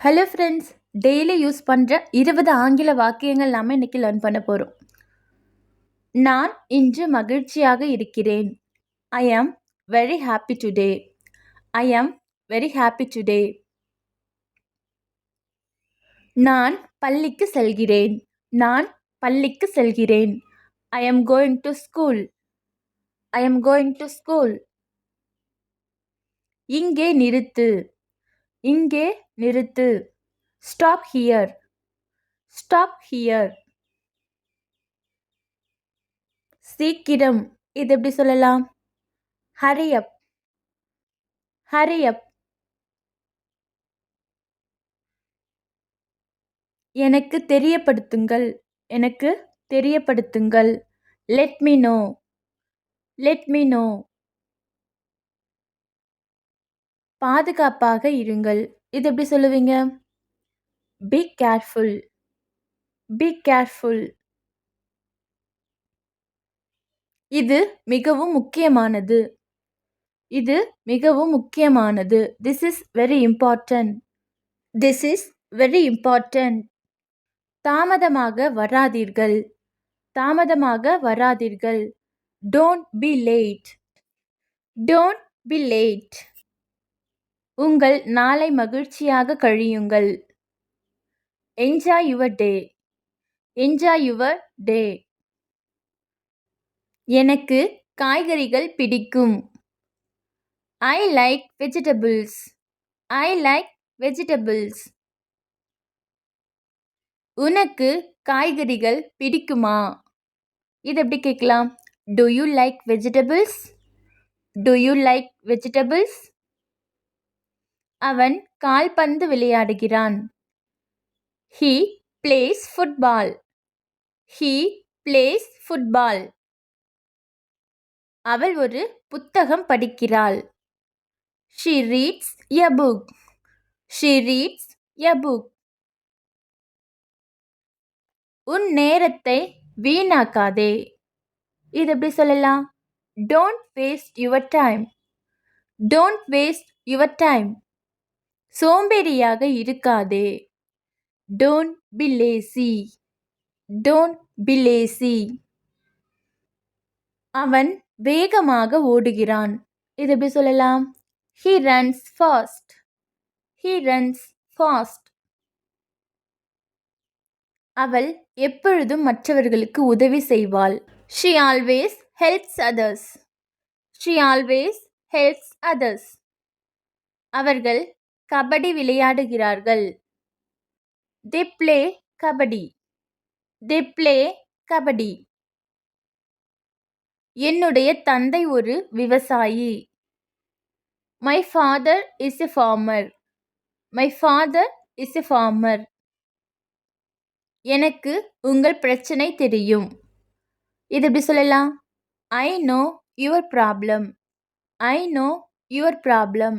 Hello friends daily use பண்ணுற இருபது ஆங்கில வாக்கியங்கள் நாம் இன்றைக்கி லேர்ன் பண்ண போகிறோம் நான் இன்று மகிழ்ச்சியாக இருக்கிறேன். ஐ am very happy today I am very happy today நான் பள்ளிக்கு செல்கிறேன். நான் பள்ளிக்கு செல்கிறேன். ஐ am going to school I am going to school இங்கே நிறுத்து. இங்கே நிறுத்து. ஸ்டாப் ஹியர் ஸ்டாப் ஹியர் சீக்கிரம். இது எப்படி சொல்லலாம்? ஹரியப் ஹரியப் எனக்கு தெரியப்படுத்துங்கள். எனக்கு தெரியப்படுத்துங்கள். Let me know let me know பாதுகாப்பாக இருங்கள். இது எப்படி சொல்லுவீங்க? பி கேர்ஃபுல் பி கேர்ஃபுல் இது மிகவும் முக்கியமானது. இது மிகவும் முக்கியமானது. This is very important this is very important தாமதமாக வராதீர்கள். தாமதமாக வராதீர்கள். Don't be late don't be late உங்கள் நாளை மகிழ்ச்சியாக கழியுங்கள். Enjoy your day enjoy your day எனக்கு காய்கறிகள் பிடிக்கும். I like vegetables I like vegetables உனக்கு காய்கறிகள் பிடிக்குமா? இது எப்படி கேட்கலாம்? Do you like vegetables do you like vegetables அவன் கால்பந்து விளையாடுகிறான். He plays football he plays football அவள் ஒரு புத்தகம் படிக்கிறாள். She reads a book she reads a book உன் நேரத்தை வீணாக்காதே. இது எப்படி சொல்லலாம்? Don't waste your time don't waste your time சோம்பேறியாக இருக்காதே. Don't be lazy. Don't be lazy. அவன் வேகமாக ஓடுகிறான். இது எப்படி சொல்லலாம்? He runs fast he runs fast அவள் எப்பொழுதும் மற்றவர்களுக்கு உதவி செய்வாள். She always helps others she always helps others அவர்கள் கபடி விளையாடுகிறார்கள். They play kabaddi. They play kabaddi. என்னுடைய தந்தை ஒரு விவசாயி. My father is a farmer my father is a farmer எனக்கு உங்கள் பிரச்சனை தெரியும். இது எப்படி சொல்லலாம்? I know your problem I know your problem